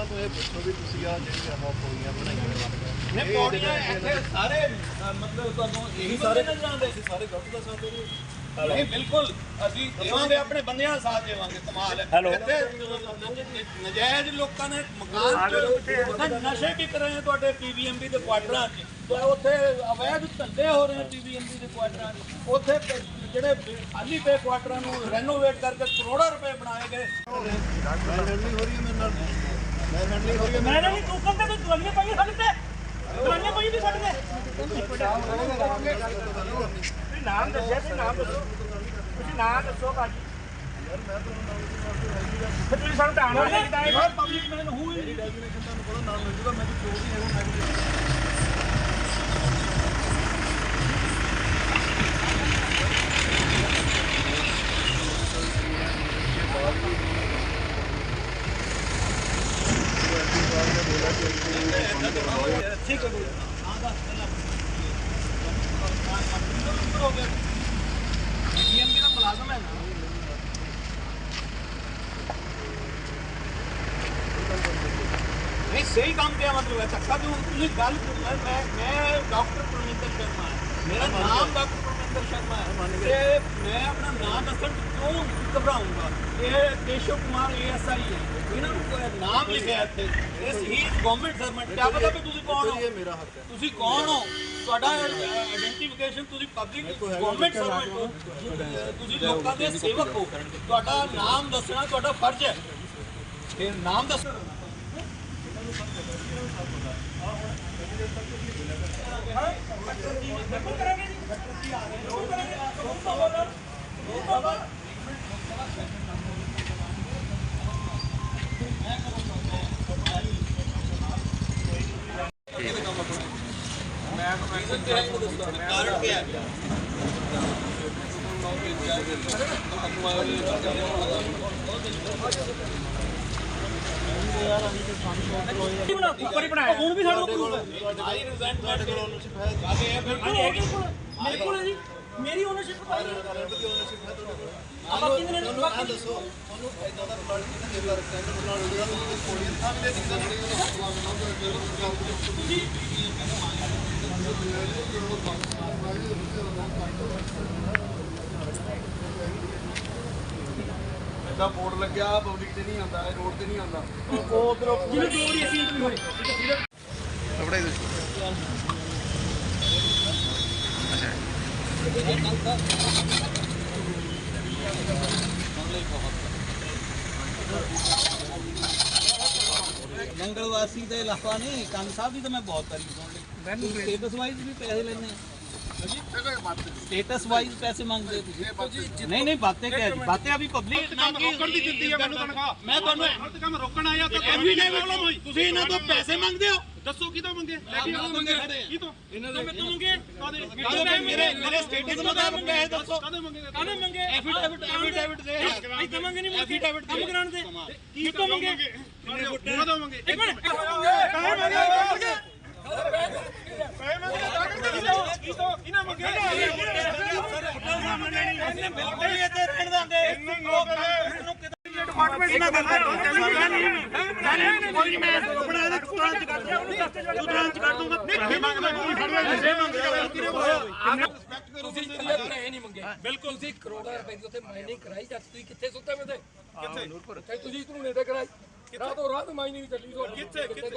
ਇਹਨਾਂ ਤੋਂ ਇਹ ਪੁੱਛੋ ਵੀ ਤੁਸੀਂ ਆ ਜਿਹੜੀਆਂ ਆਹ ਪੌੜੀਆਂ ਬਣਾਈਆਂ ਨੇ। ਪੌੜੀਆਂ ਇੱਥੇ ਸਾਰੇ ਅ, ਮਤਲਬ ਤੁਹਾਨੂੰ ਇਹੀ ਸਾਰੇ ਨਜ਼ਰ ਆਉਂਦੇ ਸਾਰੇ ਗਲਤ ਦਾ ਸਾਥ ਦੇ ਨਹੀਂ ਬਿਲਕੁਲ। ਅਸੀਂ ਦੇਵਾਂਗੇ ਆਪਣੇ ਬੰਦਿਆਂ ਦਾ ਸਾਥ ਦੇਵਾਂਗੇ ਕਮਾਲ ਹੈ। ਇੱਥੇ ਨਜਾਇਜ਼ ਲੋਕਾਂ ਨੇ ਮਕਾਨ ਚ ਨਸ਼ੇ ਵੀ ਕਰ ਰਹੇ ਆ ਤੁਹਾਡੇ ਪੀਵੀਐਮਬੀ ਦੇ ਕੁਆਟਰਾਂ 'ਚ। ਤੇ ਉੱਥੇ ਅਵੈਧ ਧੰਦੇ ਹੋ ਰਹੇ ਆ ਪੀਵੀਐਮਬੀ ਦੇ ਕੁਆਟਰਾਂ 'ਚ। ਉੱਥੇ ਪ- ਜਿਹੜੇ ਖਾਲੀ ਪਏ ਕੁਆਟਰਾਂ ਨੂੰ ਰੈਨੋਵੇਟ ਕਰਕੇ ਕਰੋੜਾਂ ਰੁਪਏ ਬਣਾਏ ਗਏ। ਮੈਂ ਹੈਂਡਲਿੰਗ ਹੋ ਰਹੀ ਹੈ ਮੇਰੇ ਨਾਲ। ਮੈਂ ਹੈਂਡਲਿੰਗ ਹੋ ਰਹੀ ਹੈ ਮੈਂ ਨਹੀਂ ਤੂੰ ਕੰਦੇ ਤੂੰ ਦਵਾਈਆਂ ਪਾਈਆਂ ਸਾਡੇ ਤੇ। ਦਵਾਈਆਂ ਪਾਈ ਵੀ ਸਾਡੇ ਤੇ। ਤੁਸੀਂ ਨਾਮ ਦੱਸਿਆ ਸੀ, ਨਾਮ ਦੱਸੋ। ਤੁਸੀਂ ਨਾਮ ਦੱਸੋ ਭਾਜੀ। ਫਿਰ ਤੁਸੀਂ ਸਾਨੂੰ ਤਾਂ ਆਣਾ ਨਹੀਂ ਕਿਤਾ ਇਹ ਪਬਲਿਕ ਮੈਨ ਹੂ ਮੇਰੀ ਡੈਫੀਨੇਸ਼ਨ ਤੁਹਾਨੂੰ ਪਤਾ ਨਾਲ ਮਿਲ ਜੂਗਾ ਮੈਂ ਤਾਂ ਜੋ ਵੀ ਹੈਗਾ ਮੈਂ ਵੀ ਠੀਕ ਹੈ ਪੀਐਮਬੀ ਦਾ ਮੁਲਾਜ਼ਮ ਹੈ ਨਾ ਨਹੀਂ ਸਹੀ ਕੰਮ ਕਿਆ ਮਤਲਬ ਹੈ ਧੱਕਾ ਕਿਉਂ ਤੁਸੀਂ ਗੱਲ ਮੈਂ ਮੈਂ ਸ਼ਰਮਾ ਹਾਂ। ਮੇਰਾ ਨਾਮ ਤੇ ਮੈਂ ਆਪਣਾ ਦੱਸਣ ਤੋਂ ਕਿਉਂ ਘਬਰਾਉਂਗਾ? ਇਹ ਕੇਸ਼ਵ ਕੁਮਾਰ ਏਐਸਆਈ ਹੈ। ਇਹਨਾਂ ਨੂੰ ਕੋਈ ਨਾਮ ਲਿਖਿਆ ਇੱਥੇ। ਇਸ ਹੀ ਗਵਰਨਮੈਂਟ ਸਰਵੈਂਟ ਕਿਆ ਪਤਾ ਵੀ ਤੁਸੀਂ ਕੌਣ ਹੋ? ਇਹ ਮੇਰਾ ਹੱਕ ਹੈ। ਤੁਸੀਂ ਕੌਣ ਹੋ? ਤੁਹਾਡਾ ਆਇਡੈਂਟੀਫਿਕੇਸ਼ਨ ਤੁਸੀਂ ਪਬਲਿਕ ਗਵਰਨਮੈਂਟ ਸਰਵੈਂਟ ਹੋ? ਤੁਸੀਂ ਲੋਕਾਂ ਦੇ ਸੇਵਕ ਹੋ। ਤੁਹਾਡਾ ਨਾਮ ਦੱਸਣਾ ਤੁਹਾਡਾ ਫਰਜ਼ ਹੈ। ਫਿਰ ਨਾਮ ਹੈ ਉੱਪਰ ਹੀ ਬਣਾਇਆ। ਹੁਣ ਵੀ proof ਹੈ। ਆਈ ਰਿਜ਼ੈਂਟਮੈਂਟ ਕੋਲ ਓਨਰਸ਼ਿਪ ਹੈ। ਆਗੇ ਇਹ ਫਿਰ ਕੋਲ? ਮੇਰੇ ਕੋਲ ਹੈ ਜੀ। ਮੇਰੀ ਓਨਰਸ਼ਿਪ ਪਾਈ ਰੈਂਟ ਦੀ ਓਨਰਸ਼ਿਪ ਹੈ ਤੁਹਾਡੇ ਕੋਲ ਨੇ ਦੱਸੋ ਤੁਹਾਨੂੰ ਪਲਾਟ ਹੋ ਤੁਹਾਨੂੰ ਥਾਂ ਵੀ ਬੋਰਡ ਲੱਗਿਆ ਪਬਲਿਕ ਤੇ ਨਹੀਂ ਆਉਂਦਾ ਇਹ ਰੋਡ ਤੇ ਨਹੀਂ ਆਉਂਦਾ। ਜਿਹਨੂੰ ਦੋ ਵਾਰੀ ਅਸੀਂ ਹੋਏ। ਕਪੜੇ ਦੇ। ਮੰਗਲਵਾਸੀ ਦੇ ਇਲਾਵਾ ਨਹੀਂ ਕੰਨ ਸਾਹਿਬ ਦੀ ਤਾਂ ਮੈਂ ਬਹੁਤ ਤਾਰੀਫ ਸੁਣ ਲਈ। ਸਟੇਟਸ ਵਾਈਜ਼ ਵੀ। ਪੈਸੇ ਲੈਣੇ ਸਟੇਟਸ ਵਾਈਜ਼ ਪੈਸੇ ਮੰਗਦੇ ਤੁਸੀਂ? ਨਹੀਂ ਨਹੀਂ ਬਾਤੇ ਕਿਆ ਜੀ? ਬਾਤੇ ਆ ਵੀ ਪਬਲਿਕ ਨਾ ਕਿ ਰੋਕਣ ਦੀ ਜਿੱਤੀ ਹੈ ਮੈਨੂੰ ਤਨਖਾਹ। ਮੈਂ ਤੁਹਾਨੂੰ ਕੰਮ ਰੋਕਣ ਆਇਆ ਤਾਂ ਤੁਸੀਂ ਇਹਨਾਂ ਤੋਂ ਪੈਸੇ ਮੰਗਦੇ ਹੋ? ਦੱਸੋ ਕਿਦੋਂ ਮੰਗੇ ਲੈ ਕੇ ਆਓ ਮੰਗੇ ਕੀ ਤੋਂ ਇਹਨਾਂ ਦੇ ਤੋਂ ਮੰਗੇ ਕਾਦੇ ਮੇਰੇ ਮੇਰੇ ਸਟੇਟਸ ਮੁਤਾਬਕ ਪੈਸੇ ਦੱਸੋ ਕਾਦੇ ਮੰਗੇ ਕਾਹਨੇ ਮੰਗੇ ਐਫੀਡੇਵਿਟ ਐਫੀਡੇਵਿਟ ਦੇ ਤਾਂ ਮੰਗੇ ਨਹੀਂ ਮੰਗੇ Affidavit ਕੰਮ ਦੇ। ਕਰਾਉਣ ਦੇ ਕੀ ਤੋਂ ਮੰਗੇ ਕਾਹਦਾ ਮੰਗੇ ਇੱਕ ਮਿੰਟ ਕਾਹੇ ਮੰਗੇ ਕੀ ਤੋਂ ਇਹਨਾਂ ਮੰਗੇ ਬਿਲਕੁਲ ਹੀ ਇੱਥੇ ਰਹਿਣ ਦਾਂਗੇ ਡਿਪਾਰਟਮੈਂਟ ਨਾਲ ਗੱਲ ਕੋਈ ਮੈਂ ਆਪਣਾ ਇਹਦਾ ਤੁਰੰਤ ਕਰ ਦਿਆ ਉਹਨੂੰ ਦਸਤੇ ਜਾ ਕੇ ਤੁਰੰਤ ਕਰ ਦੂੰਗਾ। ਪੈਸੇ ਮੰਗਦਾ ਕੋਈ ਫੜਦਾ ਪੈਸੇ ਤੁਸੀਂ ਇਕੱਲੇ ਪੈਸੇ ਨਹੀਂ ਮੰਗੇ। ਬਿਲਕੁਲ ਤੁਸੀਂ ਕਰੋੜਾਂ ਰੁਪਏ ਦੀ ਉੱਥੇ ਮਾਈਨਿੰਗ ਕਰਾਈ ਜਾਂ ਤੁਸੀਂ ਕਿੱਥੇ ਸੁੱਤੇ ਵੇ ਤੇ ਕਿੱਥੇ? ਨੂਰਪੁਰ ਤੁਸੀਂ ਧਰੂਨੇ ਤੇ ਕਰਾਈ ਰਾਤੋਂ ਰਾਤ ਮਾਈਨਿੰਗ ਚੱਲੀ ਤੁਹਾਡੀ। ਕਿੱਥੇ ਕਿੱਥੇ ਕਿੱਥੇ?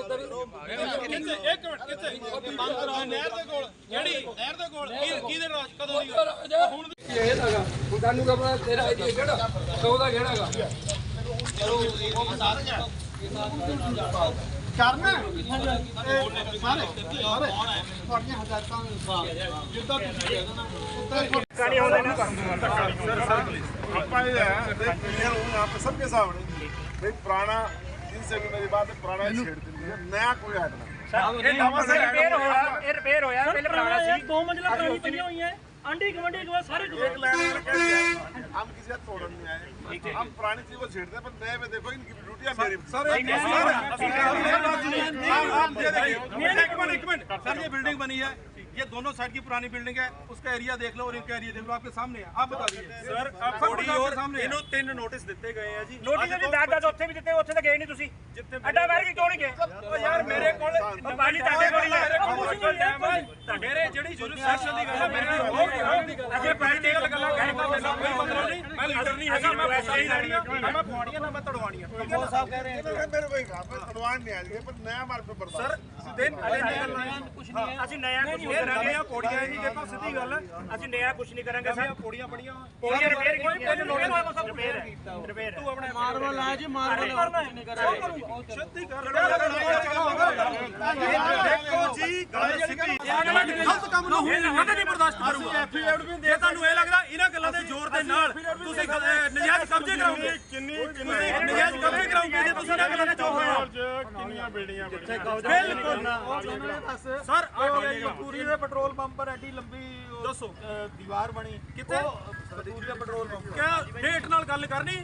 ਇੱਕ ਮਿੰਟ ਕਿੱਥੇ? ਬੰਦ ਕਰਾ ਨਹਿਰ ਦੇ ਕੋਲ। ਜਿਹੜੀ ਨਹਿਰ ਦੇ ਕੋਲ ਕਿਹਦੇ ਰਾਜ ਕਦੋਂ ਦੀ ਹੁਣ ਇਹ ਹੈਗਾ। ਹੁਣ ਤੁਹਾਨੂੰ ਕਹ ਪਤਾ ਤੇਰਾ ਆਈਡੀ ਕਿਹੜਾ? ਸੌ ਦਾ ਕਿਹੜਾ ਹੈਗਾ। ਕਰਨਾ ਸਾਰੇ ਸਾਰੇ ਤੁਹਾਡੀਆਂ ਹਦਾਇਤਾਂ ਅਨੁਸਾਰ ਜਿੱਦਾਂ ਤੁਸੀਂ ਕਹਿ ਦੇਣਾ ਉੱਦਾਂ ਕਾਣੀ ਆਉਂਦੇ ਨਾ ਕਰ ਦੂੰਗਾ ਆਪਾਂ ਇਹ है देख क्लियर हूँ यहाँ पे सबके सामने भाई पुराना तीन से मेरी बात है पुराना ही छेड़ देंगे नया कोई हटना ਇਹ ਰਿਪੇਅਰ ਹੋਇਆ ਇਹ ਰਿਪੇਅਰ ਹੋਇਆ ਪਹਿਲੇ ਪੁਰਾਣਾ ਸੀ ਦੋ ਮੰਜ਼ਲਾ ਪੁਰਾਣੀ ਪਈਆਂ ਹੋਈਆਂ ਆਂਢੀ ਗਵੰਡੀ ਗਵਾ ਸਾਰੇ एक लाइन वाले कह दिया, हम किसी का तोड़न नहीं आए हम पुरानी चीज़ को छेड़ते पर बिल्डिंग बनी है ये दोनों साइड की पुरानी बिल्डिंग है उसका एरिया देख लो और इनका एरिया देख लो आपके सामने आप बता दीजिए सर ਸਾਹਮਣੇ ਇਹਨੂੰ ਤਿੰਨ ਨੋਟਿਸ ਦਿੱਤੇ ਗਏ ਆ ਜੀ। ਨੋਟਿਸ ਵੀ ਦੱਸ ਦੱਸ ਉੱਥੇ ਵੀ ਦਿੱਤੇ ਉੱਥੇ ਤਾਂ ਗਏ ਨਹੀਂ ਤੁਸੀਂ। ਜਿੱਥੇ ਅੱਡਾ ਕਿਉਂ ਨਹੀਂ ਗਏ? ਓ ਯਾਰ ਮੇਰੇ ਕੋਲ ਪਾਣੀ ਤੁਹਾਡੇ ਕੋਲ ਹੀ ਹੈ ਮੇਰੇ ਜਿਹੜੀ ਜੁਰਿਸਡਿਕਸ਼ਨ ਦੀ ਗੱਲ ਹੈ ਮੇਰੇ ਹੋਰ ਦੀ ਗੱਲ ਅਜੇ ਪ੍ਰੈਕਟੀਕਲ ਗੱਲਾਂ ਕਹਿੰਦਾ ਮੇਰਾ ਕੋਈ ਮਤਲਬ ਨਹੀਂ। ਮੈਂ ਲੀਡਰ ਨਹੀਂ ਹੈਗਾ ਮੈਂ ਪੈਸਾ ਹੀ ਲੈਣੀ ਆ। ਮੈਂ ਪਵਾੜੀਆਂ ਨਾ ਮੈਂ ਤੜਵਾਣੀਆਂ ਬਹੁਤ ਸਾਫ਼ ਕਹਿ ਰਹੇ ਨੇ ਮੇਰੇ ਕੋਈ ਗੱਲ ਤੜਵਾਣ ਨਹੀਂ ਆਈ ਪਰ ਨया ਮਾਲ ਪੇ ਬਰਬਾਦ ਸਰ ਦਿਨ ਅਲੇ ਨया ਕੁਝ ਨਹੀਂ। ਹੈ ਅਸੀਂ ਨया ਕੁਝ ਨਹੀਂ ਕਰਾਂਗੇ। ਕੋੜੀਆਂ ਹੀ ਦੇਖੋ ਸਿੱਧੀ ਗੱਲ। ਅਸੀਂ ਨया ਕੁਛ ਨਹੀਂ ਕਰਾਂਗੇ ਸਰ। ਕੋੜੀਆਂ ਬੜੀਆਂ ਕੋੜੀਆਂ ਰਿਪੇਅਰ ਕੋਈ ਨੋਟਿਸ ਮਾਰਵਲ ਆ ਜੀ ਮਾਰਵਲ ਕਰਨਾ ਨਹੀਂ ਕਰਨਾ ਸਿੱਧੀ ਕਰ ਦੇਖੋ ਜੀ ਗੱਲ ਸਿੱਧੀ ਗਲਤ ਕੰਮ ਨੂੰ ਹੁਣ ਕਦੇ ਨਹੀਂ ਬਰਦਾਸ਼ਤ ਕਰੂਗਾ ਜੇ ਤੁਹਾਨੂੰ ਇਹ ਲੱਗਦਾ ਇਹਨਾਂ ਗੱਲਾਂ ਦੇ ਜ਼ੋਰ ਦੇ ਨਾਲ ਤੁਸੀਂ ਗ- ਅਹ ਨਜਾਇਜ਼ ਕਬਜ਼ੇ ਕਰਾਓਗੇ किन्नी ਤੁਸੀਂ ਨਜਾਇਜ਼ ਕਬਜ਼ੇ ਕਰਾਓਗੇ ਜੇ ਤੁਸੀਂ ਇਹਨਾਂ ਗੱਲਾਂ ਦੇ ਜ਼ੋਰ ਹੋਇਆ किन्नियां बिल्डिंगां बनी ਬਿਲਕੁਲ ਸਰ ਪੂਰੀ ਦੇ ਪੈਟਰੋਲ ਪੰਪ ਪਰ ਐਡੀ ਲੰਬੀ ਦੱਸੋ ਦੀਵਾਰ ਬਣੀ ਕਿੱਥੇ ਪੂਰੀ ਦੇ ਪੈਟਰੋਲ ਪੰਪ ਕਿਆ ਡੇਟ ਨਾਲ ਗੱਲ ਕਰਨੀ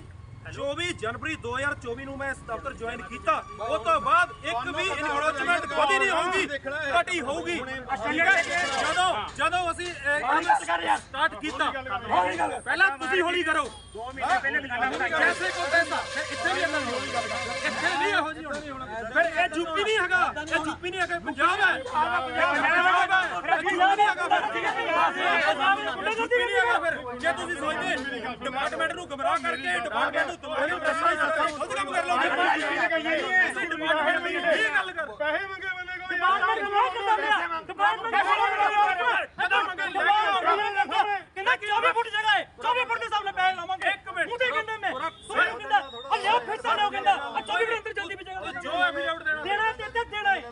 24 ਜਨਵਰੀ 2024 ਨੂੰ ਮੈਂ ਇਸ ਦਫ਼ਤਰ ਜੁਆਇਨ ਕੀਤਾ ਉਸ ਤੋਂ ਬਾਅਦ ਇੱਕ ਵੀ ਇਨਕਰੋਚਮੈਂਟ ਵਧੀ ਨਹੀਂ ਹੋਊਗੀ ਘਟੀ ਹੋਊਗੀ। ਜਦੋਂ ਜਦੋਂ ਅਸੀਂ ਸਟਾਰਟ ਕੀਤਾ ਪਹਿਲਾਂ ਤੁਸੀਂ ਹੌਲੀ ਕਰੋ। 2 ਮਹੀਨੇ ਪਹਿਲੇ ਦੁਕਾਨਾਂ ਬਣਾਈਆਂ। ਜੈਸੇ ਕੋ ਤੈਸਾ ਫਿਰ ਇੱਥੇ ਵੀ ਇਹਨਾਂ ਹੌਲੀ ਗੱਲ ਕਰ ਇੱਥੇ ਵੀ ਇਹੋ ਜਿਹੀ ਹੋਣੀ ਫਿਰ ਇਹ ਯੂਪੀ ਨਹੀਂ ਹੈਗਾ ਇਹ ਯੂਪੀ ਨਹੀਂ ਹੈਗਾ ਪੰਜਾਬ ਹੈ। ਪੰਜਾਬ ਹੈ ਪੰਜਾਬ ਹੈ ਫਿਰ ਜੇ ਤੁਸੀਂ ਸੋਚਦੇ ਡਿਪਾਰਟਮੈਂਟ ਨੂੰ ਗਮਰਾਹ ਕਰਕੇ ਡਿਪਾਰਟਮੈਂਟ ਨੂੰ ਮੈਨੂੰ ਦੱਸਾਂ ਦੱਸਾਂ ਖੁਦ ਕੰਮ ਕਰ ਲਓ। ਪੈਸੇ ਡਿਪਾਰਟਮੈਂਟ ਦੀ ਇਹ ਗੱਲ ਕਰ। ਪੈਸੇ ਮੰਗੇ ਬੰਦੇ ਕੋਈ ਡਿਪਾਰਟਮੈਂਟ ਨੂੰ ਮੈਂ ਕਿੰਨਾ ਲਿਆ? ਡਿਪਾਰਟਮੈਂਟ ਨੂੰ ਮੈਂ ਕਿੰਨਾ ਲਿਆ ਕਿੰਨਾ 24 ਫੁੱਟ ਜਗ੍ਹਾ ਹੈ। 24 ਫੁੱਟ ਦੇ ਸਾਹਮਣੇ ਪੈਸੇ ਲਾਵਾਂਗੇ। ਇੱਕ ਮਿੰਟ। ਉਹਦੇ ਕਹਿੰਦਾ ਮੈਂ ਸੁਣ ਕਹਿੰਦਾ ਆ ਲਿਆ ਫਿਰ ਸਾਹਮਣੇ ਉਹ ਕਹਿੰਦਾ ਆ 24 ਫੁੱਟ ਅੰਦਰ ਜਲਦੀ ਭੇਜਾਂਗਾ ਜੋ ਐਫੀਡੇਵਿਟ ਦੇਣਾ। ਦੇਣਾ ਤੇ ਤੇ ਦੇਣਾ ਹੈ। ਦੇਣਾ ਹੈ।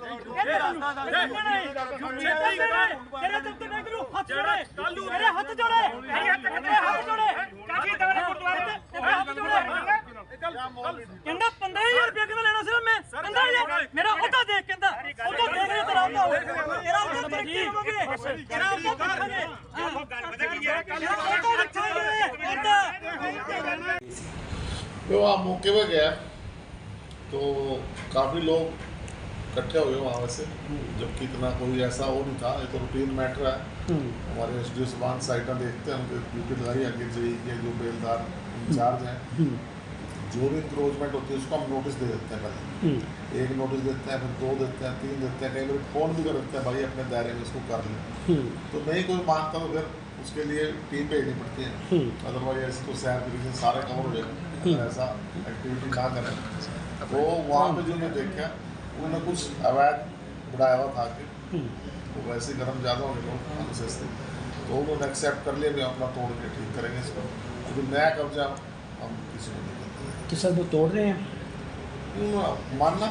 ਛੇਤੀ ਦੇਣਾ ਹੈ। ਤੇਰੇ ਦਫ਼ਤਰ ਮੈਂ ਕਿਹਨੂੰ ਹੱਥ ਜੋੜੇ ਮੇਰੇ ਹੱਥ ਜੋੜੇ ਮੇਰੇ ਹੱਥ ਜੋੜੇ ਕਾਜੀ ਤੇਰੇ ਕਹਿੰਦਾ 15000 ਰੁਪਏ ਕਿਵੇਂ ਲੈਣਾ ਸਿਰਫ ਮੈਂ 15000 ਮੇਰਾ ਉਹਦਾ ਦੇਖ ਕਹਿੰਦਾ ਉਹਦਾ ਦੇਖ ਰਿਹਾ ਤੇਰਾ ਉਹਦਾ ਹੋਵੇ ਤੇਰਾ ਉਹਦਾ ਤਰੱਕੀ ਹੋਵੇ ਤੇਰਾ ਉਹਦਾ ਦੇਖਾਂਗੇ ਉਹ ਗੱਲ ਪਤਾ ਕੀ ਹੈ ਉਹਦਾ ਦੇਖਾਂਗੇ ਉਹਦਾ तो वहाँ मौके पे गया तो काफ़ी लोग इकट्ठे हुए वहाँ से जबकि इतना कोई ऐसा वो नहीं था ये तो रूटीन मैटर है हमारे एस डी ओ समान साइटा देखते हैं उनके ड्यूटी लगाई आगे जेई के जो बेलदार इंचार्ज हैं जो भी इंक्रोचमेंट होती है उसको हम नोटिस दे देते हैं पहले। एक नोटिस देते हैं फिर दो देते हैं तीन देते हैं कई बार फ़ोन भी कर देते हैं भाई अपने दायरे में इसको कर लें। तो नहीं कोई मानता तो फिर उसके लिए टीम भेजनी पड़ती है। अदरवाइज़ ऐसे तो शहर के रीजन सारे कवर हो जाएँगे। ऐसा एक्टिविटी ना करें। वो वहाँ पे जो मैं देखा उन्होंने कुछ अवैध बढ़ाया हुआ था कि वो वैसे गर्म ज़्यादा होने थे तो उन्होंने एक्सेप्ट कर लिया भी अपना तोड़ के ठीक करेंगे इसको। अभी नया कब्जा हम किसी को नहीं करते तो सर वो तोड़ रहे हैं? मानना।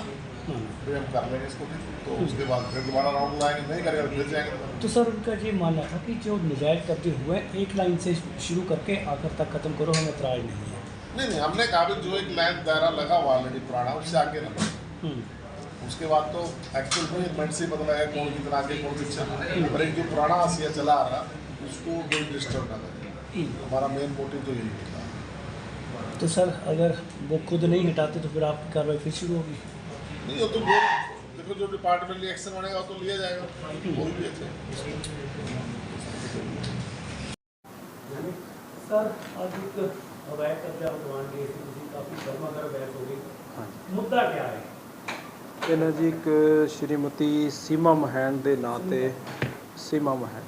फिर हम कर लेंगे इसको तो उसके बाद फिर दोबारा राउंड लाएँगे नहीं करेगा तो फिर जाएँगे। तो सर उनका ये मानना था कि जो नजायज कब्जे हुए एक लाइन से शुरू करके आखिर तक खत्म करो हमें इतराज नहीं है। नहीं नहीं हमने कहा भी जो एक लाइन दायरा लगा हुआ ऑलरेडी पुराना उससे आगे ना। हम्म, उसके बाद तो एक्चुअल में इवेंट से बदला है कौन कितना आगे कौन पीछे। पर एक जो पुराना हसिया चला आ रहा उसको कोई डिस्टर्ब ना करे। हमारा मेन मोटिव तो यही था तो सर अगर वो खुद नहीं हटाते तो फिर आपकी कार्रवाई फिर शुरू होगी नहीं वो तो वो देखो जो डिपार्टमेंटली एक्शन बनेगा वो तो लिया जाएगा वो भी थे सर आज एक अवैध कब्जा उठवान गए थे उसकी काफ़ी गर्मा गर्म बहस हो गई मुद्दा क्या है ਇਹਨਾਂ ਜੀ ਇੱਕ ਸ਼੍ਰੀਮਤੀ ਸੀਮਾ ਮਹਿਣ ਦੇ ਨਾਂ ਤੇ ਸੀਮਾ ਮਹਿਣ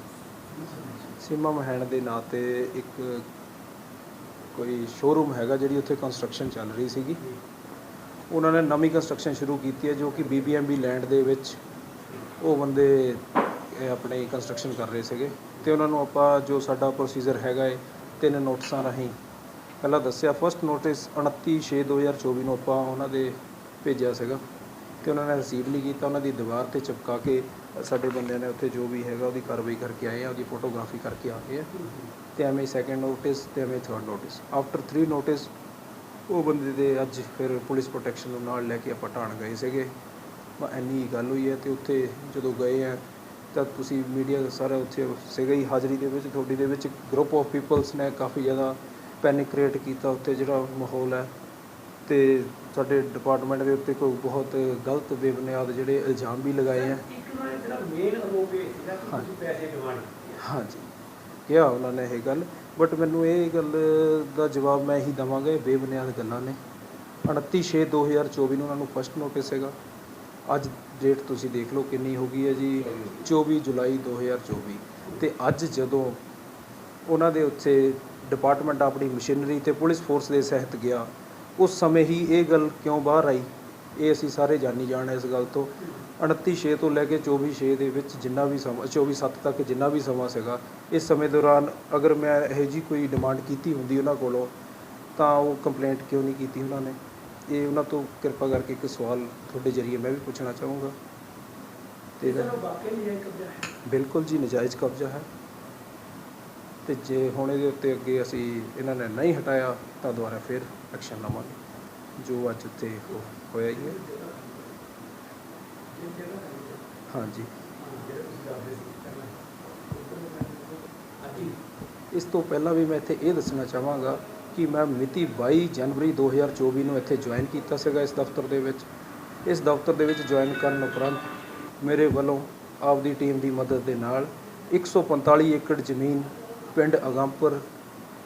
ਸੀਮਾ ਮਹਿਣ ਦੇ ਨਾਂ ਤੇ ਇੱਕ ਕੋਈ ਸ਼ੋਰੂਮ ਹੈਗਾ ਜਿਹੜੀ ਉੱਥੇ ਕੰਸਟਰਕਸ਼ਨ ਚੱਲ ਰਹੀ ਸੀਗੀ। ਉਹਨਾਂ ਨੇ ਨਵੀਂ ਕੰਸਟਰਕਸ਼ਨ ਸ਼ੁਰੂ ਕੀਤੀ ਹੈ ਜੋ ਕਿ ਬੀਬੀਐਮਬੀ ਲੈਂਡ ਦੇ ਵਿੱਚ ਉਹ ਬੰਦੇ ਆਪਣੇ ਕੰਸਟਰਕਸ਼ਨ ਕਰ ਰਹੇ ਸੀਗੇ। ਤੇ ਉਹਨਾਂ ਨੂੰ ਆਪਾਂ ਜੋ ਸਾਡਾ ਪ੍ਰੋਸੀਜਰ ਹੈਗਾ ਏ, ਤਿੰਨ ਨੋਟਿਸਾਂ ਰਾਹੀਂ ਪਹਿਲਾਂ ਦੱਸਿਆ। ਫਸਟ ਨੋਟਿਸ 29/6/2024 ਨੂੰ ਆਪਾਂ ਉਹਨਾਂ ਦੇ ਭੇਜਿਆ ਸੀਗਾ। ਤੇ ਉਹਨਾਂ ਨੇ ਰਿਸੀਵ ਨਹੀਂ ਕੀਤਾ, ਉਹਨਾਂ ਦੀ ਦੀਵਾਰ ਤੇ ਚਿਪਕਾ ਕੇ ਸਾਡੇ ਬੰਦਿਆਂ ਨੇ ਉੱਥੇ ਜੋ ਵੀ ਹੈਗਾ ਉਹਦੀ ਕਾਰਵਾਈ ਕਰਕੇ ਆਏ ਆ, ਉਹਦੀ ਫੋਟੋਗ੍ਰਾਫੀ ਕਰਕੇ ਆ ਗਏ ਆ। ਤੇ ਐਵੇਂ ਸੈਕੰਡ ਨੋਟਿਸ ਤੇ ਐਵੇਂ ਥਰਡ ਨੋਟਿਸ ਆਫਟਰ 3 ਨੋਟਿਸ ਉਹ ਬੰਦੇ ਦੇ ਅੱਜ ਫਿਰ ਪੁਲਿਸ ਪ੍ਰੋਟੈਕਸ਼ਨ ਨੂੰ ਨਾਲ ਲੈ ਕੇ ਆਪਾਂ ਢਾਣ ਗਏ ਸੀਗੇ। ਬਸ ਇੰਨੀ ਗੱਲ ਹੋਈ ਹੈ ਤੇ ਉੱਥੇ ਜਦੋਂ ਗਏ ਆ, ਤਾਂ ਤੁਸੀਂ ਮੀਡੀਆ ਦਾ ਸਾਰਾ ਉੱਥੇ ਸੀਗਾ ਹੀ, ਹਾਜ਼ਰੀ ਦੇ ਵਿੱਚ, ਤੁਹਾਡੀ ਦੇ ਵਿੱਚ ਗਰੁੱਪ ਆਫ ਪੀਪਲਸ ਨੇ ਕਾਫੀ ਜ਼ਿਆਦਾ ਪੈਨਿਕ ਕ੍ਰੀਏਟ ਕੀਤਾ ਉੱਥੇ ਜਿਹੜਾ ਮਾਹੌਲ ਹੈ। ਤੇ ਸਾਡੇ ਡਿਪਾਰਟਮੈਂਟ ਦੇ ਉੱਤੇ ਕੋਈ ਬਹੁਤ ਗਲਤ ਬੇਬੁਨਿਆਦ ਜਿਹੜੇ ਇਲਜ਼ਾਮ ਵੀ ਲਗਾਏ ਆ। ਹਾਂਜੀ। ਕਿਹਾ ਉਹਨਾਂ ਨੇ ਇਹ ਗੱਲ ਬਟ ਮੈਨੂੰ ਇਹ ਗੱਲ ਦਾ ਜਵਾਬ ਮੈਂ ਹੀ ਦਵਾਂਗਾ ਇਹ ਬੇਬੁਨਿਆਦ ਗੱਲਾਂ ਨੇ। 29/6/2024 ਨੂੰ ਉਹਨਾਂ ਨੂੰ ਫਸਟ ਨੋਟਿਸ ਹੈਗਾ। ਅੱਜ ਡੇਟ ਤੁਸੀਂ ਦੇਖ ਲਓ ਕਿੰਨੀ ਹੋ ਗਈ ਹੈ ਜੀ 24 ਜੁਲਾਈ 2024 ਤੇ ਅੱਜ ਜਦੋਂ ਉਹਨਾਂ ਦੇ ਉੱਤੇ ਡਿਪਾਰਟਮੈਂਟ ਆਪਣੀ ਮਸ਼ੀਨਰੀ ਤੇ ਪੁਲਿਸ ਫੋਰਸ ਦੇ ਸਹਿਤ ਗਿਆ ਉਸ ਸਮੇਂ ਹੀ ਇਹ ਗੱਲ ਕਿਉਂ ਬਾਹਰ ਆਈ? ਇਹ ਅਸੀਂ ਸਾਰੇ ਜਾਣੀ ਜਾਣ ਇਸ ਗੱਲ ਤੋਂ। 29/6 ਤੋਂ ਲੈ ਕੇ 24/6 ਦੇ ਵਿੱਚ ਜਿੰਨਾ ਵੀ ਸਮਾਂ 24/7 ਤੱਕ ਜਿੰਨਾ ਵੀ ਸਮਾਂ ਸੀਗਾ ਇਸ ਸਮੇਂ ਦੌਰਾਨ ਅਗਰ ਮੈਂ ਇਹੋ ਜੀ ਕੋਈ ਡਿਮਾਂਡ ਕੀਤੀ ਹੁੰਦੀ ਉਹਨਾਂ ਕੋਲੋਂ ਤਾਂ ਉਹ ਕੰਪਲੇਂਟ ਕਿਉਂ ਨਹੀਂ ਕੀਤੀ ਉਹਨਾਂ ਨੇ? ਇਹ ਉਹਨਾਂ ਤੋਂ ਕਿਰਪਾ ਕਰਕੇ ਇੱਕ ਸਵਾਲ ਤੁਹਾਡੇ ਜਰੀਏ ਮੈਂ ਵੀ ਪੁੱਛਣਾ ਚਾਹੂੰਗਾ। ਤੇ ਬਿਲਕੁਲ ਜੀ ਨਜਾਇਜ਼ ਕਬਜ਼ਾ ਹੈ। ਤੇ ਜੇ ਹੁਣ ਇਹਦੇ ਉੱਤੇ ਅੱਗੇ ਅਸੀਂ ਇਹਨਾਂ ਨੇ ਨਹੀਂ ਹਟਾਇਆ, ਤਾਂ ਦੁਬਾਰਾ ਫਿਰ ਐਕਸ਼ਨ ਲਵਾਂਗੇ। ਜੋ ਅੱਜ ਉੱਤੇ ਹੋਇਆ ਹੀ ਹੈ। ਹਾਂਜੀ। ਇਸ ਤੋਂ ਪਹਿਲਾਂ ਵੀ ਮੈਂ ਇੱਥੇ ਇਹ ਦੱਸਣਾ ਚਾਹਾਂਗਾ ਕਿ ਮੈਂ ਮਿਤੀ 22 ਜਨਵਰੀ 2024 ਨੂੰ ਇੱਥੇ ਜੁਆਇਨ ਕੀਤਾ ਸੀਗਾ ਇਸ ਦਫ਼ਤਰ ਦੇ ਵਿੱਚ। ਇਸ ਦਫ਼ਤਰ ਦੇ ਵਿੱਚ ਜੁਆਇਨ ਕਰਨ ਉਪਰੰਤ ਮੇਰੇ ਵੱਲੋਂ ਆਪਦੀ ਟੀਮ ਦੀ ਮਦਦ ਦੇ ਨਾਲ 145 ਏਕੜ ਜ਼ਮੀਨ ਪਿੰਡ ਅਗੰਪੁਰ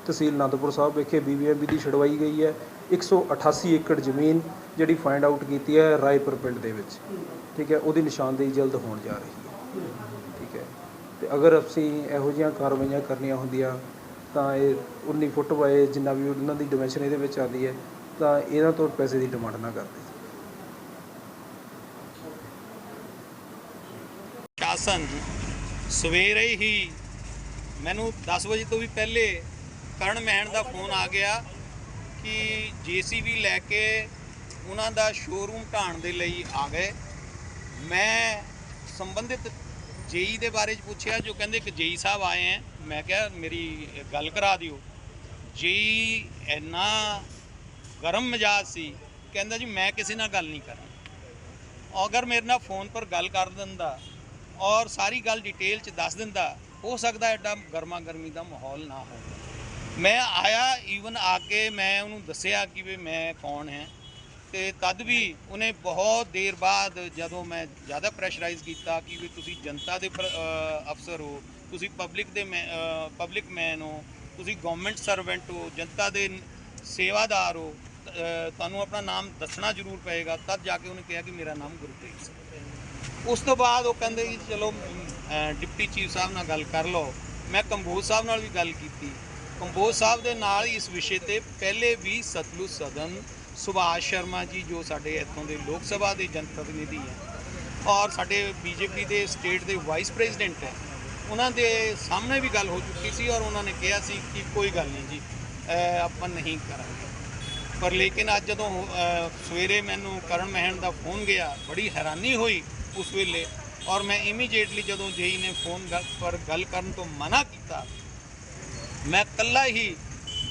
ਤਹਿਸੀਲ ਅਨੰਦਪੁਰ ਸਾਹਿਬ ਵਿਖੇ ਬੀਬੀਐਮਬੀ ਦੀ ਛਡਵਾਈ ਗਈ ਹੈ। 188 ਏਕੜ ਜ਼ਮੀਨ ਜਿਹੜੀ ਫਾਈਂਡ ਆਊਟ ਕੀਤੀ ਹੈ ਰਾਏਪੁਰ ਪਿੰਡ ਦੇ ਵਿੱਚ। ਠੀਕ ਹੈ, ਉਹਦੀ ਨਿਸ਼ਾਨਦੇਹੀ ਜਲਦ ਹੋਣ ਜਾ ਰਹੀ ਹੈ। ਠੀਕ ਹੈ, ਤੇ ਅਗਰ ਅਸੀਂ ਇਹੋ ਜਿਹੀਆਂ ਕਾਰਵਾਈਆਂ ਕਰਨੀਆਂ ਹੁੰਦੀਆਂ, ਤਾਂ ਇਹ 19 ਫੁੱਟ ਬਾਏ ਜਿੰਨਾ ਵੀ ਉਹਨਾਂ ਦੀ ਡਿਮੈਂਸ਼ਨ ਇਹਦੇ ਵਿੱਚ ਆਉਂਦੀ ਹੈ, ਤਾਂ ਇਹਨਾਂ ਤੋਂ ਪੈਸੇ ਦੀ ਡਿਮਾਂਡ ਨਾ ਕਰਦੇ। ਸ਼ਾਸਨ ਸਵੇਰੇ ਹੀ ਮੈਨੂੰ 10 ਵਜੇ ਤੋਂ ਵੀ ਪਹਿਲੇ ਕਰਨ ਮਹਿਣ ਦਾ ਫੋਨ ਆ ਗਿਆ ਕਿ ਜੀਸੀਬੀ ਲੈ ਕੇ ਉਹਨਾਂ ਦਾ ਸ਼ੋਰੂਮ ਢਾਣ ਦੇ ਲਈ ਆ ਗਏ। ਮੈਂ ਸੰਬੰਧਿਤ ਜੇਈ ਦੇ ਬਾਰੇ ਚ ਪੁੱਛਿਆ, ਜੋ ਕਹਿੰਦੇ ਕਿ ਜੇਈ ਸਾਹਿਬ ਆਏ ਹੈ। ਮੈਂ ਕਿਹਾ, ਮੇਰੀ ਗੱਲ ਕਰਾ ਦਿਓ। ਜੇਈ ਇੰਨਾ ਗਰਮ ਮਿਜਾਜ ਸੀ, ਕਹਿੰਦਾ ਜੀ, ਮੈਂ ਕਿਸੇ ਨਾਲ ਗੱਲ ਨਹੀਂ ਕਰਨੀ ਅਗਰ ਮੇਰੇ ਨਾਲ ਫੋਨ ਪਰ ਗੱਲ ਕਰ ਦਿੰਦਾ ਔਰ ਸਾਰੀ ਗੱਲ ਡਿਟੇਲ ਚ ਦੱਸ ਦਿੰਦਾ ਹੋ ਸਕਦਾ ਐਡਾ ਗਰਮਾ ਗਰਮੀ ਦਾ ਮਾਹੌਲ ਨਾ ਹੋਵੇ। ਮੈਂ ਆਇਆ ਈਵਨ ਆ ਕੇ ਮੈਂ ਉਹਨੂੰ ਦੱਸਿਆ ਕਿ ਵੀ ਮੈਂ ਕੌਣ ਹੈ ਤੇ ਤਦ ਵੀ ਉਹਨੇ ਬਹੁਤ ਦੇਰ ਬਾਅਦ ਜਦੋਂ ਮੈਂ ਜ਼ਿਆਦਾ ਪ੍ਰੈਸ਼ਰਾਈਜ਼ ਕੀਤਾ ਕਿ ਵੀ ਤੁਸੀਂ ਜਨਤਾ ਦੇ ਪ੍ਰ- ਅਫਸਰ ਹੋ, ਤੁਸੀਂ ਪਬਲਿਕ ਦੇ ਪਬਲਿਕ ਮੈਨ ਹੋ, ਤੁਸੀਂ ਗਵਰਨਮੈਂਟ ਸਰਵੈਂਟ ਹੋ, ਜਨਤਾ ਦੇ ਸੇਵਾਦਾਰ ਹੋ ਤੁਹਾਨੂੰ ਆਪਣਾ ਨਾਮ ਦੱਸਣਾ ਜ਼ਰੂਰ ਪਏਗਾ। ਤਦ ਜਾ ਕੇ ਉਹਨੇ ਕਿਹਾ ਕਿ ਮੇਰਾ ਨਾਮ ਗੁਰਪ੍ਰੀਤ ਸਿੰਘ ਉਸ ਤੋਂ ਬਾਅਦ ਉਹ ਕਹਿੰਦੇ ਕਿ ਚਲੋ ਡਿਪਟੀ ਚੀਫ ਸਾਹਿਬ ਨਾਲ ਗੱਲ ਕਰ ਲਓ। ਮੈਂ ਕੰਬੋਜ ਸਾਹਿਬ ਨਾਲ ਵੀ ਗੱਲ ਕੀਤੀ। ਕੰਬੋਜ ਸਾਹਿਬ ਦੇ ਨਾਲ ਇਸ ਵਿਸ਼ੇ ਤੇ ਪਹਿਲੇ ਵੀ ਸਤਲੁਜ ਸਦਨ ਸੁਭਾਸ਼ ਸ਼ਰਮਾ ਜੀ, ਜੋ ਸਾਡੇ ਇੱਥੋਂ ਦੇ ਲੋਕ ਸਭਾ ਦੇ ਜਨਪ੍ਰਤੀਨਿਧੀ ਹੈ ਔਰ ਸਾਡੇ ਬੀਜੇਪੀ ਦੇ ਸਟੇਟ ਦੇ ਵਾਈਸ ਪ੍ਰੈਜ਼ੀਡੈਂਟ ਹੈ, ਉਹਨਾਂ ਦੇ ਸਾਹਮਣੇ ਵੀ ਗੱਲ ਹੋ ਚੁੱਕੀ ਸੀ ਔਰ ਉਹਨਾਂ ਨੇ ਕਿਹਾ ਸੀ ਕਿ ਕੋਈ ਗੱਲ ਨਹੀਂ ਜੀ ਆਪਾਂ ਨਹੀਂ ਕਰਾਂਗੇ। ਪਰ ਲੇਕਿਨ ਅੱਜ ਜਦੋਂ ਸਵੇਰੇ ਮੈਨੂੰ ਕਰਨ ਮਹਿਣ ਦਾ ਫੋਨ ਗਿਆ, ਬੜੀ ਹੈਰਾਨੀ ਹੋਈ ਉਸ ਵੇਲੇ। ਔਰ ਮੈਂ ਇਮੀਡੀਏਟਲੀ ਜਦੋਂ ਜੇਈ ਨੇ ਫੋਨ ਗੱਲ ਪਰ ਗੱਲ ਕਰਨ ਤੋਂ ਮਨਾ ਕੀਤਾ ਮੈਂ ਇਕੱਲਾ ਹੀ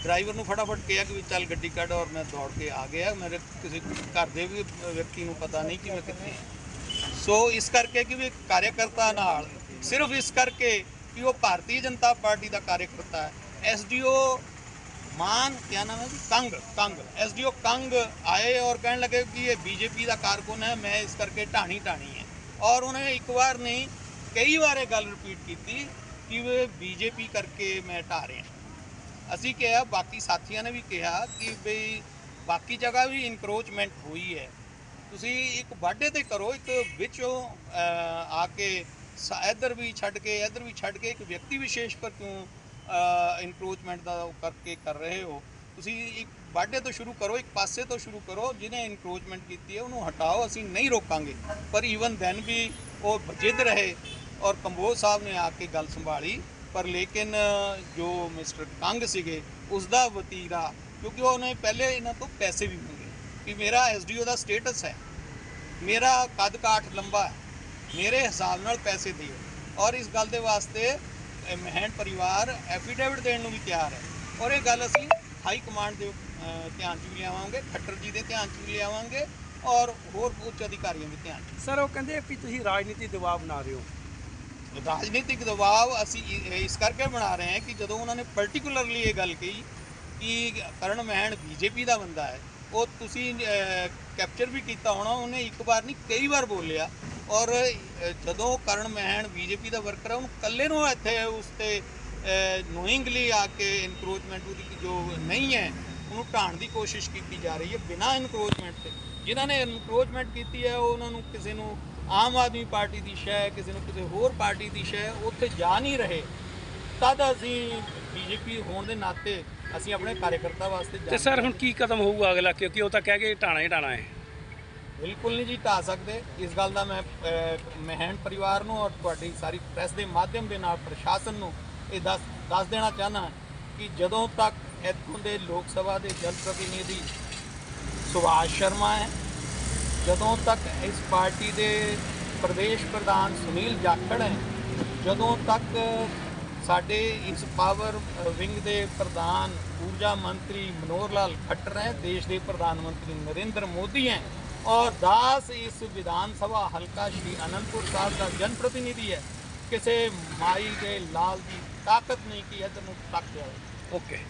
ਡਰਾਈਵਰ ਨੂੰ ਫਟਾਫਟ ਕਿਹਾ ਕਿ ਵੀ ਚੱਲ ਗੱਡੀ ਕੱਢ ਔਰ ਮੈਂ ਦੌੜ ਕੇ ਆ ਗਿਆ ਮੇਰੇ ਕਿਸੇ ਘਰ ਦੇ ਵੀ ਵਿਅਕਤੀ ਨੂੰ ਪਤਾ ਨਹੀਂ ਕਿ ਮੈਂ ਕਿੱਥੇ ਹਾਂ ਸੋ ਇਸ ਕਰਕੇ ਕਿ ਵੀ ਇੱਕ ਕਾਰਿਆਕਰਤਾ ਨਾਲ ਸਿਰਫ ਇਸ ਕਰਕੇ ਕਿ ਉਹ ਭਾਰਤੀ ਜਨਤਾ ਪਾਰਟੀ ਦਾ ਕਾਰਿਆਕਰਤਾ ਹੈ ਐਸਡੀਓ ਮਾਨ क्या नाम है जी कंग कंग एसडीओ कंग आए और कहने लगे कि ये बीजेपी ਦਾ ਕਾਰਕੁਨ ਹੈ ਮੈਂ ਇਸ ਕਰਕੇ ਢਾਣੀ ਢਾਣੀ ਹੈ ਔਰ ਉਹਨੇ ਇੱਕ ਵਾਰ ਨਹੀਂ, ਕਈ ਵਾਰ ਇਹ ਗੱਲ ਰਿਪੀਟ ਕੀਤੀ ਕਿ ਉਹ ਬੀਜੇਪੀ ਕਰਕੇ ਮੈਂ ਢਾ ਰਿਹਾ। ਅਸੀਂ ਕਿਹਾ, ਬਾਕੀ ਸਾਥੀਆਂ ਨੇ ਵੀ ਕਿਹਾ ਕਿ ਬਈ ਬਾਕੀ ਜਗ੍ਹਾ ਵੀ ਇਨਕਰੋਚਮੈਂਟ ਹੋਈ ਹੈ। ਤੁਸੀਂ ਇੱਕ ਵਾਢੇ ਤੇ ਕਰੋ, ਇੱਕ ਵਿੱਚੋਂ ਆ ਕੇ ਸ- ਇੱਧਰ ਵੀ ਛੱਡ ਕੇ, ਇੱਧਰ ਵੀ ਛੱਡ ਕੇ ਇੱਕ ਵਿਅਕਤੀ ਵਿਸ਼ੇਸ਼ ਪਰ ਕਿਉਂ ਇਨਕਰੋਚਮੈਂਟ ਦਾ ਉਹ ਕਰਕੇ ਕਰ ਰਹੇ ਹੋ? ਤੁਸੀਂ ਇੱਕ ਵਾਢੇ ਤੋਂ ਸ਼ੁਰੂ ਕਰੋ, ਇੱਕ ਪਾਸੇ ਤੋਂ ਸ਼ੁਰੂ ਕਰੋ, ਜਿਹਨੇ ਇਨਕਰੋਚਮੈਂਟ ਕੀਤੀ ਹੈ, ਉਹਨੂੰ ਹਟਾਓ, ਅਸੀਂ ਨਹੀਂ ਰੋਕਾਂਗੇ। ਪਰ ਈਵਨ ਦੈਨ ਵੀ ਉਹ ਜਿੱਦ ਰਹੇ ਔਰ ਕੰਬੋਜ ਸਾਹਿਬ ਨੇ ਆ ਕੇ ਗੱਲ ਸੰਭਾਲੀ, ਪਰ ਲੇਕਿਨ ਜੋ ਮਿਸਟਰ ਕੰਗ ਸੀਗੇ ਉਸ ਦਾ ਵਤੀਰਾ, ਕਿਉਂਕਿ ਉਹਨੇ ਪਹਿਲੇ ਇਹਨਾਂ ਤੋਂ ਪੈਸੇ ਵੀ ਮੰਗੇ ਕਿ ਮੇਰਾ ਐਸਡੀਓ ਦਾ ਸਟੇਟਸ ਹੈ, ਮੇਰਾ ਕੱਦ ਕਾਠ ਲੰਬਾ ਹੈ, ਮੇਰੇ ਹਿਸਾਬ ਨਾਲ ਪੈਸੇ ਦਿਓ। ਔਰ ਇਸ ਗੱਲ ਦੇ ਵਾਸਤੇ ਮਹਿਣ ਪਰਿਵਾਰ ਐਫੀਡੇਵਿਟ ਦੇਣ ਨੂੰ ਵੀ ਤਿਆਰ ਹੈ। ਔਰ ਇਹ ਗੱਲ ਅਸੀਂ ਹਾਈ ਕਮਾਂਡ ਦੇ ਧਿਆਨ 'ਚ ਵੀ ਲਿਆਵਾਂਗੇ ਖੱਟਰ ਜੀ ਦੇ ਧਿਆਨ 'ਚ ਵੀ ਲਿਆਵਾਂਗੇ ਔਰ ਹੋਰ ਉੱਚ ਅਧਿਕਾਰੀਆਂ ਦੇ ਧਿਆਨ 'ਚ ਸਰ ਉਹ ਕਹਿੰਦੇ ਵੀ ਤੁਸੀਂ ਰਾਜਨੀਤੀ ਦਬਾਅ ਬਣਾ ਰਹੇ ਹੋ। ਰਾਜਨੀਤਿਕ ਦਬਾਅ ਅਸੀਂ ਇਸ ਕਰਕੇ ਬਣਾ ਰਹੇ ਹਾਂ ਕਿ ਜਦੋਂ ਉਹਨਾਂ ਨੇ ਪਾਰਟਿਕੂਲਰਲੀ ਇਹ ਗੱਲ ਕਹੀ ਕਿ ਕਰਨ ਮਹਿਣ ਬੀਜੇਪੀ ਦਾ ਬੰਦਾ ਹੈ ਉਹ ਤੁਸੀਂ ਕੈਪਚਰ ਵੀ ਕੀਤਾ ਹੋਣਾ ਉਹਨੇ ਇੱਕ ਵਾਰ ਨਹੀਂ ਕਈ ਵਾਰ ਬੋਲਿਆ। ਔਰ ਜਦੋਂ ਕਰਨ ਮਹਿਣ ਬੀਜੇਪੀ ਦਾ ਵਰਕਰ ਹੈ ਉਹਨੂੰ ਕੱਲੇ ਨੂੰ ਇੱਥੇ ਉਸ ਤੇ ਨੋਇੰਗਲੀ ਆ ਕੇ ਇਨਕਰੋਚਮੈਂਟ ਉਹਦੀ ਜੋ ਨਹੀਂ ਹੈ ਉਹਨੂੰ ਢਾਣ ਦੀ ਕੋਸ਼ਿਸ਼ ਕੀਤੀ ਜਾ ਰਹੀ ਹੈ ਬਿਨਾਂ ਇਨਕਰੋਚਮੈਂਟ ਤੇ। ਜਿਨ੍ਹਾਂ ਨੇ ਇਨਕਰੋਚਮੈਂਟ ਕੀਤੀ ਹੈ ਉਹਨਾਂ ਨੂੰ ਕਿਸੇ ਨੂੰ ਆਮ ਆਦਮੀ ਪਾਰਟੀ ਦੀ ਸ਼ੈ ਕਿਸੇ ਨੂੰ ਕਿਸੇ ਹੋਰ ਪਾਰਟੀ ਦੀ ਸ਼ੈ ਉੱਥੇ ਜਾ ਨਹੀਂ ਰਹੇ। ਤਦ ਅਸੀਂ ਬੀਜੇਪੀ ਹੋਣ ਦੇ ਨਾਤੇ ਅਸੀਂ ਆਪਣੇ ਕਾਰਜਕਰਤਾ ਵਾਸਤੇ ਤੇ ਸਰ ਹੁਣ ਕੀ ਕਦਮ ਹੋਊਗਾ ਅਗਲਾ? ਕਿਉਂਕਿ ਉਹ ਤਾਂ ਕਹਿ ਗਏ ਢਾਣਾ ਹੀ ਢਾਣਾ ਹੈ। ਬਿਲਕੁਲ ਨਹੀਂ ਜੀ ਢਾ ਸਕਦੇ। ਇਸ ਗੱਲ ਦਾ ਮੈਂ ਮਹਿਣ ਪਰਿਵਾਰ ਨੂੰ ਔਰ ਤੁਹਾਡੀ ਸਾਰੀ ਪ੍ਰੈਸ ਦੇ ਮਾਧਿਅਮ ਦੇ ਨਾਲ ਪ੍ਰਸ਼ਾਸਨ ਨੂੰ ਇਹ ਦੱਸ ਦੱਸ ਦੇਣਾ ਚਾਹਨਾ ਕਿ ਜਦੋਂ ਤੱਕ ਇੱਥੋਂ ਦੇ ਲੋਕ ਸਭਾ ਦੇ ਜਨ ਪ੍ਰਤੀਨਿਧੀ ਸੁਭਾਸ਼ ਸ਼ਰਮਾ ਹੈ, ਜਦੋਂ ਤੱਕ ਇਸ ਪਾਰਟੀ ਦੇ ਪ੍ਰਦੇਸ਼ ਪ੍ਰਧਾਨ ਸੁਨੀਲ ਜਾਖੜ ਹੈ, ਜਦੋਂ ਤੱਕ ਸਾਡੇ ਇਸ ਪਾਵਰ ਵਿੰਗ ਦੇ ਪ੍ਰਧਾਨ ਊਰਜਾ ਮੰਤਰੀ ਮਨੋਹਰ ਲਾਲ ਖੱਟਰ ਹੈ, ਦੇਸ਼ ਦੇ ਪ੍ਰਧਾਨ ਮੰਤਰੀ ਨਰਿੰਦਰ ਮੋਦੀ ਹੈ ਔਰ ਦਾਸ ਇਸ ਵਿਧਾਨ ਸਭਾ ਹਲਕਾ ਸ਼੍ਰੀ ਅਨੰਦਪੁਰ ਸਾਹਿਬ ਦਾ ਜਨ ਪ੍ਰਤੀਨਿਧੀ ਹੈ, ਕਿਸੇ ਮਾਈ ਦੇ ਲਾਲ ਦੀ તાકાત નહીં કે યાદ ઓકે